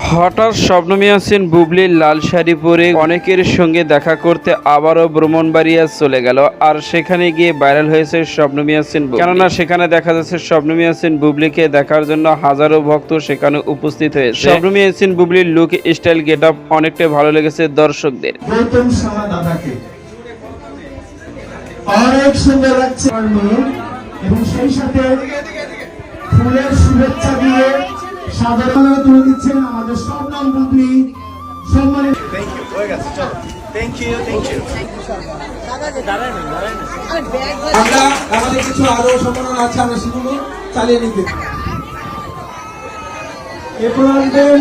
হঠাৎ স্বপ্ন মিয়াসিন বুবলির লাল শাড়ি পরে অনেকের সঙ্গে দেখা করতে আবারও ব্রহ্মণবাড়িয়া চলে গেল। আর সেখানে গিয়ে ভাইরাল হয়েছে স্বপ্ন মিয়াসিন কেননা সেখানে দেখা যাচ্ছে স্বপ্ন মিয়াসিন বুবলিকে দেখার জন্য হাজারো ভক্ত সেখানে উপস্থিত হয়েছে। স্বপ্ন মিয়াসিন বুবলির লুক স্টাইল গেট আপ অনেকটাই ভালো লেগেছে দর্শকদের। সুন্দর লাগছে এবং সেই সাথে ফুলের শুভেচ্ছা দিয়ে সাধারণ তুলে দিচ্ছেন আমাদের স্বপ্নম পত্নী সম্মানিত আমরা আমাদের কিছু আরও সম্মাননা আছে আমরা সেগুলো চালিয়ে নিতে। এরপর আসবেন